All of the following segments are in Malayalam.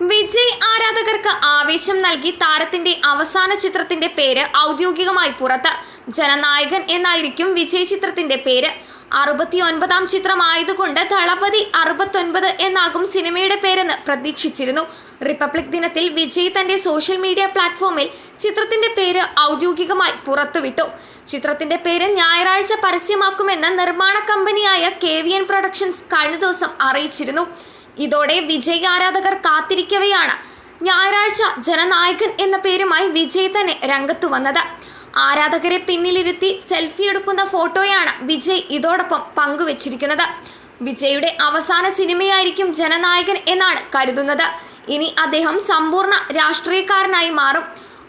വിജയ് ആരാധകർക്ക് ആവേശം നൽകി താരത്തിന്റെ അവസാന ചിത്രത്തിന്റെ പേര് ഔദ്യോഗികമായി പുറത്ത്. ജനനായകൻ എന്നായിരിക്കും വിജയ് ചിത്രത്തിന്റെ പേര്. അറുപത്തി ഒൻപതാം ചിത്രമായതുകൊണ്ട് ദളപതി അറുപത്തൊൻപത് എന്നാകും സിനിമയുടെ പേരെന്ന് പ്രതീക്ഷിച്ചിരുന്നു. റിപ്പബ്ലിക് ദിനത്തിൽ വിജയ് തന്റെ സോഷ്യൽ മീഡിയ പ്ലാറ്റ്ഫോമിൽ ചിത്രത്തിന്റെ പേര് ഔദ്യോഗികമായി പുറത്തുവിട്ടു. ചിത്രത്തിന്റെ പേര് ഞായറാഴ്ച പരസ്യമാക്കുമെന്ന് നിർമ്മാണ കമ്പനിയായ കെ വി എൻ പ്രൊഡക്ഷൻസ് കഴിഞ്ഞ ദിവസം അറിയിച്ചിരുന്നു. ഇതോടെ വിജയ് ആരാധകർ കാത്തിരിക്കവെയാണ്. ഞായറാഴ്ച ജനനായകൻ എന്ന പേരുമായി വിജയ് തന്നെ രംഗത്തു വന്നത്. ആരാധകരെ പിന്നിലിരുത്തി സെൽഫി എടുക്കുന്ന ഫോട്ടോയാണ് വിജയ് ഇതോടൊപ്പം പങ്കുവച്ചിരിക്കുന്നത്. വിജയുടെ അവസാന സിനിമയായിരിക്കും ജനനായകൻ എന്നാണ് കരുതുന്നത്. ഇനി അദ്ദേഹം സമ്പൂർണ രാഷ്ട്രീയക്കാരനായി മാറും.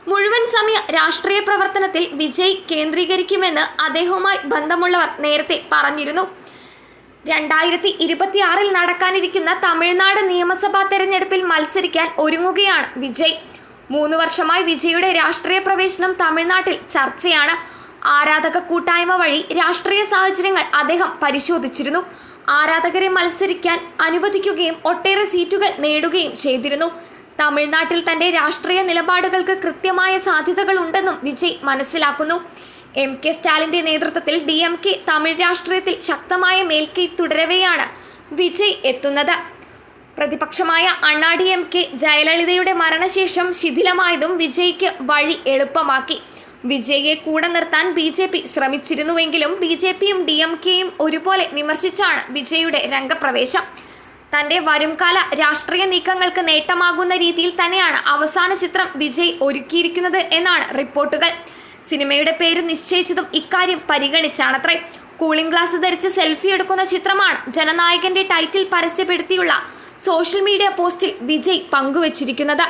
മുഴുവൻ സമയ രാഷ്ട്രീയ പ്രവർത്തനത്തിൽ വിജയ് കേന്ദ്രീകരിക്കുമെന്ന് അദ്ദേഹവുമായി ബന്ധമുള്ളവർ നേരത്തെ പറഞ്ഞിരുന്നു. രണ്ടായിരത്തി ഇരുപത്തിയാറിൽ നടക്കാനിരിക്കുന്ന തമിഴ്നാട് നിയമസഭാ തെരഞ്ഞെടുപ്പിൽ മത്സരിക്കാൻ ഒരുങ്ങുകയാണ് വിജയ്. മൂന്ന് വർഷമായി വിജയുടെ രാഷ്ട്രീയ പ്രവേശനം തമിഴ്നാട്ടിൽ ചർച്ചയാണ്. ആരാധക കൂട്ടായ്മ വഴി രാഷ്ട്രീയ സാഹചര്യങ്ങൾ അദ്ദേഹം പരിശോധിച്ചിരുന്നു. ആരാധകരെ മത്സരിക്കാൻ അനുവദിക്കുകയും ഒട്ടേറെ സീറ്റുകൾ നേടുകയും ചെയ്തിരുന്നു. തമിഴ്നാട്ടിൽ തന്റെ രാഷ്ട്രീയ നിലപാടുകൾക്ക് കൃത്യമായ സാധ്യതകളുണ്ടെന്നും വിജയ് മനസ്സിലാക്കുന്നു. എം കെ സ്റ്റാലിന്റെ നേതൃത്വത്തിൽ ഡി എം കെ തമിഴ് രാഷ്ട്രീയത്തിൽ ശക്തമായ മേൽക്കൈ തുടരവെയാണ് വിജയ് എത്തുന്നത്. പ്രതിപക്ഷമായ അണ്ണാ ഡി എം കെ ജയലളിതയുടെ മരണശേഷം ശിഥിലമായതും വിജയ്ക്ക് വഴി എളുപ്പമാക്കി. വിജയെ കൂടെ നിർത്താൻ ബി ജെ പി ശ്രമിച്ചിരുന്നുവെങ്കിലും ബി ജെ പിയും ഡി എം കെയും ഒരുപോലെ വിമർശിച്ചാണ് വിജയുടെ രംഗപ്രവേശം. തന്റെ വരുംകാല രാഷ്ട്രീയ നീക്കങ്ങൾക്ക് നേട്ടമാകുന്ന രീതിയിൽ തന്നെയാണ് അവസാന ചിത്രം വിജയ് ഒരുക്കിയിരിക്കുന്നത് എന്നാണ് റിപ്പോർട്ടുകൾ. സിനിമയുടെ പേര് നിശ്ചയിച്ചതും ഇക്കാര്യം പരിഗണിച്ചാണത്രേ. കൂളിംഗ് ഗ്ലാസ് ധരിച്ച് സെൽഫി എടുക്കുന്ന ചിത്രമാണ് ജനനായകന്റെ ടൈറ്റിൽ പരസ്യപ്പെടുത്തിയുള്ള സോഷ്യൽ മീഡിയ പോസ്റ്റിൽ വിജയ് പങ്കുവച്ചിരിക്കുന്നത്.